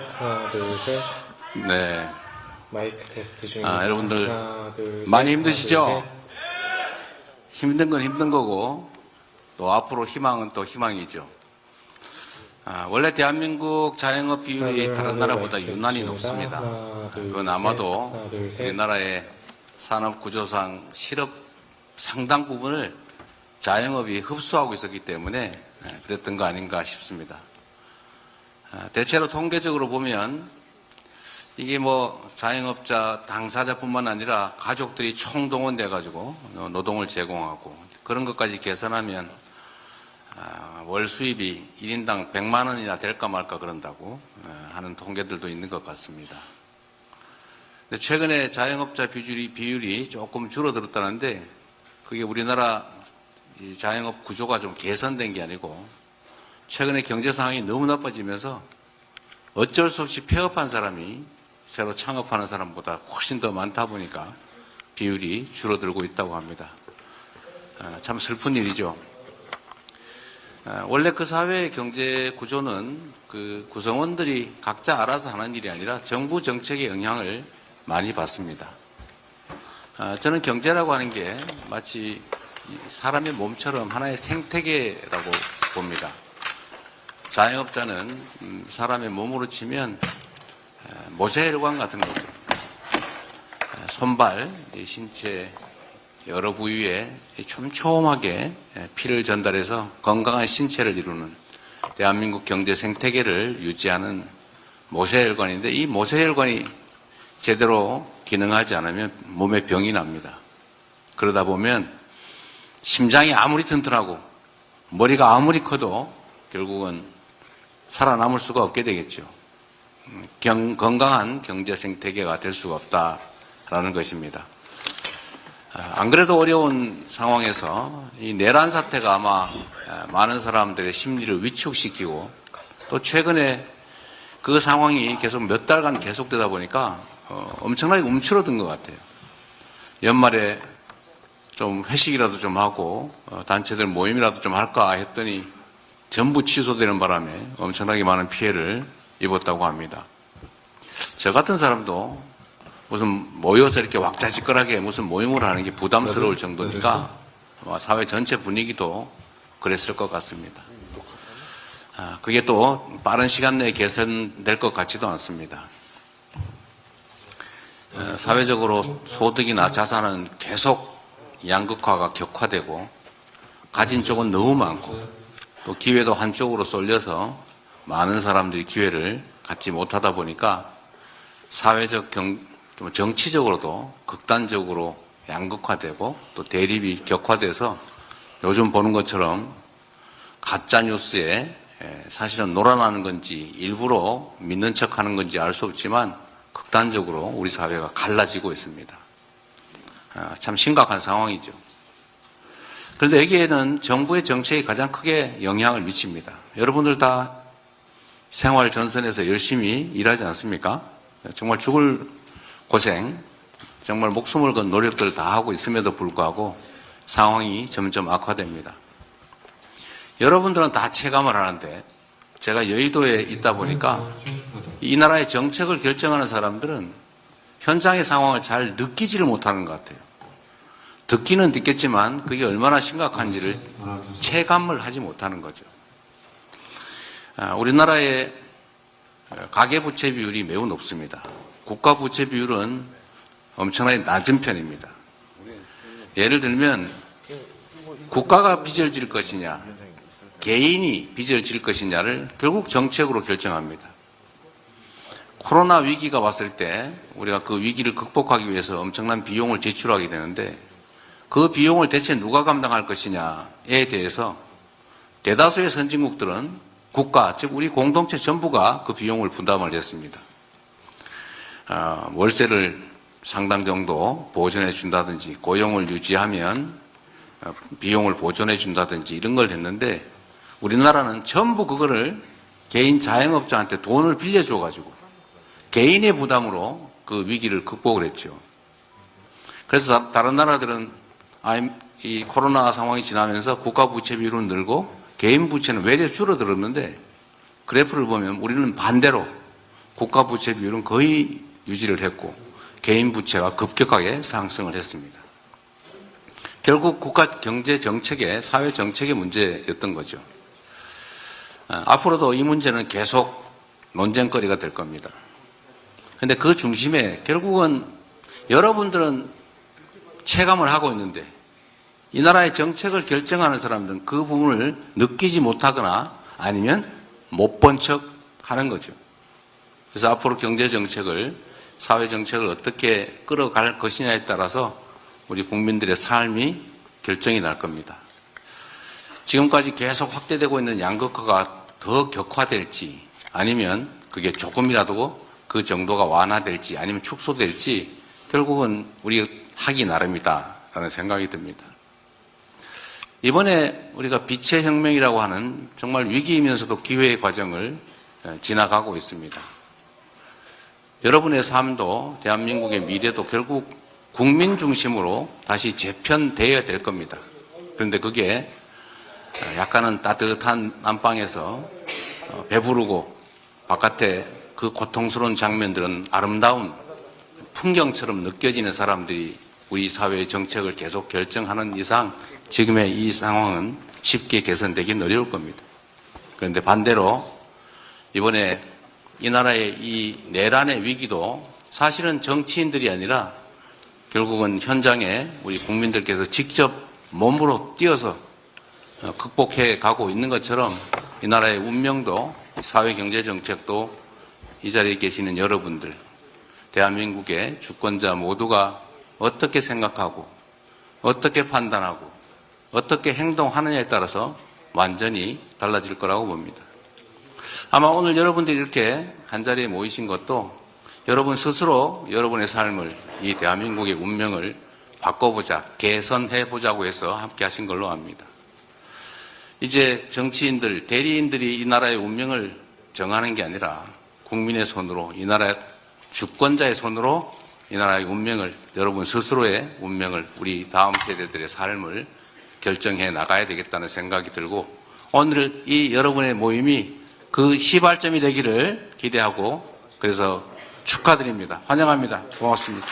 하나 둘셋 네. 마이크 테스트 중입니다. 아, 여러분들 하나, 둘, 많이 셋, 힘드시죠? 하나, 둘, 힘든 건 힘든 거고 또 앞으로 희망은 또 희망이죠. 아, 원래 대한민국 자영업 셋. 비율이 하나, 다른 둘, 나라보다 마이크 유난히 테스트입니다. 높습니다. 하나, 둘, 셋. 아마도 하나, 둘, 셋. 우리나라의 산업 구조상 실업 상당 부분을 자영업이 흡수하고 있었기 때문에 예, 그랬던 거 아닌가 싶습니다. 아, 대체로 통계적으로 보면 이게 뭐 자영업자 당사자뿐만 아니라 가족들이 총동원돼 가지고 노동을 제공하고 그런 것까지 계산하면 아, 월 수입이 1인당 100만 원이나 될까 말까 그런다고 어, 하는 통계들도 있는 것 같습니다. 최근에 자영업자 비율이, 비율이 조금 줄어들었다는데 그게 우리나라 이 자영업 구조가 좀 개선된 게 아니고 최근에 경제 상황이 너무 나빠지면서 어쩔 수 없이 폐업한 사람이 새로 창업하는 사람보다 훨씬 더 많다 보니까 비율이 줄어들고 있다고 합니다. 아, 참 슬픈 일이죠. 아, 원래 그 사회의 경제 구조는 그 구성원들이 각자 알아서 하는 일이 아니라 정부 정책의 영향을 많이 받습니다. 아, 저는 경제라고 하는 게 마치 이 사람의 몸처럼 하나의 생태계라고 봅니다. 자영업자는 음, 사람의 몸으로 치면 에, 모세혈관 같은 거죠. 에, 손발, 이 신체 여러 부위에 이 촘촘하게 에, 피를 전달해서 건강한 신체를 이루는 대한민국 경제 생태계를 유지하는 모세혈관인데 이 모세혈관이 제대로 기능하지 않으면 몸에 병이 납니다. 그러다 보면 심장이 아무리 튼튼하고 머리가 아무리 커도 결국은 살아남을 수가 없게 되겠죠. 음, 경- 건강한 경제 생태계가 될 수가 없다라는 것입니다. 아, 안 그래도 어려운 상황에서 이 내란 사태가 아마 아, 많은 사람들의 심리를 위축시키고 또 최근에 그 상황이 계속 몇 달간 계속되다 보니까 어, 엄청나게 움츠러든 것 같아요. 연말에 좀 회식이라도 좀 하고 어, 단체들 모임이라도 좀 할까 했더니 전부 취소되는 바람에 엄청나게 많은 피해를 입었다고 합니다. 저 같은 사람도 무슨 모여서 이렇게 왁자지껄하게 무슨 모임을 하는 게 부담스러울 정도니까 아마 사회 전체 분위기도 그랬을 것 같습니다. 아, 그게 또 빠른 시간 내에 개선될 것 같지도 않습니다. 어, 사회적으로 소득이나 자산은 계속 양극화가 격화되고 가진 쪽은 너무 많고 또 기회도 한쪽으로 쏠려서 많은 사람들이 기회를 갖지 못하다 보니까 사회적 경, 또 정치적으로도 극단적으로 양극화되고 또 대립이 격화돼서 요즘 보는 것처럼 가짜 뉴스에 에, 사실은 놀아나는 건지 일부러 믿는 척 하는 건지 알 수 없지만 극단적으로 우리 사회가 갈라지고 있습니다. 아, 참 심각한 상황이죠. 그런데 여기에는 정부의 정책이 가장 크게 영향을 미칩니다. 여러분들 다 생활 전선에서 열심히 일하지 않습니까? 정말 죽을 고생, 정말 목숨을 건 노력들을 다 하고 있음에도 불구하고 상황이 점점 악화됩니다. 여러분들은 다 체감을 하는데 제가 여의도에 있다 보니까 이 나라의 정책을 결정하는 사람들은 현장의 상황을 잘 느끼지를 못하는 것 같아요. 듣기는 듣겠지만 그게 얼마나 심각한지를 체감을 하지 못하는 거죠. 아, 우리나라의 가계부채 비율이 매우 높습니다. 국가 부채 비율은 엄청나게 낮은 편입니다. 예를 들면 국가가 빚을 질 것이냐, 개인이 빚을 질 것이냐를 결국 정책으로 결정합니다. 코로나 위기가 왔을 때 우리가 그 위기를 극복하기 위해서 엄청난 비용을 지출하게 되는데 그 비용을 대체 누가 감당할 것이냐에 대해서 대다수의 선진국들은 국가, 즉 우리 공동체 전부가 그 비용을 분담을 했습니다. 아, 월세를 상당 정도 보존해 준다든지 고용을 유지하면 어, 비용을 보존해 준다든지 이런 걸 했는데 우리나라는 전부 그거를 개인 자영업자한테 돈을 빌려줘 가지고 개인의 부담으로 그 위기를 극복을 했죠. 그래서 다- 다른 나라들은 아 이- 이 코로나 상황이 지나면서 국가 부채 비율은 늘고 개인 부채는 외려 줄어들었는데 그래프를 보면 우리는 반대로 국가 부채 비율은 거의 유지를 했고 개인 부채가 급격하게 상승을 했습니다. 결국 국가 경제 정책의 사회 정책의 문제였던 거죠. 아, 앞으로도 이 문제는 계속 논쟁거리가 될 겁니다. 근데 그 중심에 결국은 여러분들은 체감을 하고 있는데 이 나라의 정책을 결정하는 사람들은 그 부분을 느끼지 못하거나 아니면 못 본 척 하는 거죠. 그래서 앞으로 경제 정책을 사회 정책을 어떻게 끌어갈 것이냐에 따라서 우리 국민들의 삶이 결정이 날 겁니다. 지금까지 계속 확대되고 있는 양극화가 더 격화될지 아니면 그게 조금이라도 그 정도가 완화될지 아니면 축소될지 결국은 우리 하기 나름이다라는 생각이 듭니다. 이번에 우리가 빛의 혁명이라고 하는 정말 위기이면서도 기회의 과정을 어, 지나가고 있습니다. 여러분의 삶도 대한민국의 미래도 결국 국민 중심으로 다시 재편되어야 될 겁니다. 그런데 그게 어, 약간은 따뜻한 안방에서 어, 배부르고 바깥에 그 고통스러운 장면들은 아름다운 풍경처럼 느껴지는 사람들이 우리 사회의 정책을 계속 결정하는 이상 지금의 이 상황은 쉽게 개선되긴 어려울 겁니다. 그런데 반대로 이번에 이 나라의 이 내란의 위기도 사실은 정치인들이 아니라 결국은 현장에 우리 국민들께서 직접 몸으로 뛰어서 어, 극복해 가고 있는 것처럼 이 나라의 운명도 사회 경제 정책도 이 자리에 계시는 여러분들 대한민국의 주권자 모두가 어떻게 생각하고 어떻게 판단하고 어떻게 행동하느냐에 따라서 완전히 달라질 거라고 봅니다. 아마 오늘 여러분들이 이렇게 한 자리에 모이신 것도 여러분 스스로 여러분의 삶을 이 대한민국의 운명을 바꿔보자, 개선해 보자고 해서 함께 하신 걸로 압니다. 이제 정치인들, 대리인들이 이 나라의 운명을 정하는 게 아니라 국민의 손으로 이 나라의 주권자의 손으로 이 나라의 운명을 여러분 스스로의 운명을 우리 다음 세대들의 삶을 결정해 나가야 되겠다는 생각이 들고 오늘 이 여러분의 모임이 그 시발점이 되기를 기대하고 그래서 축하드립니다. 환영합니다. 고맙습니다.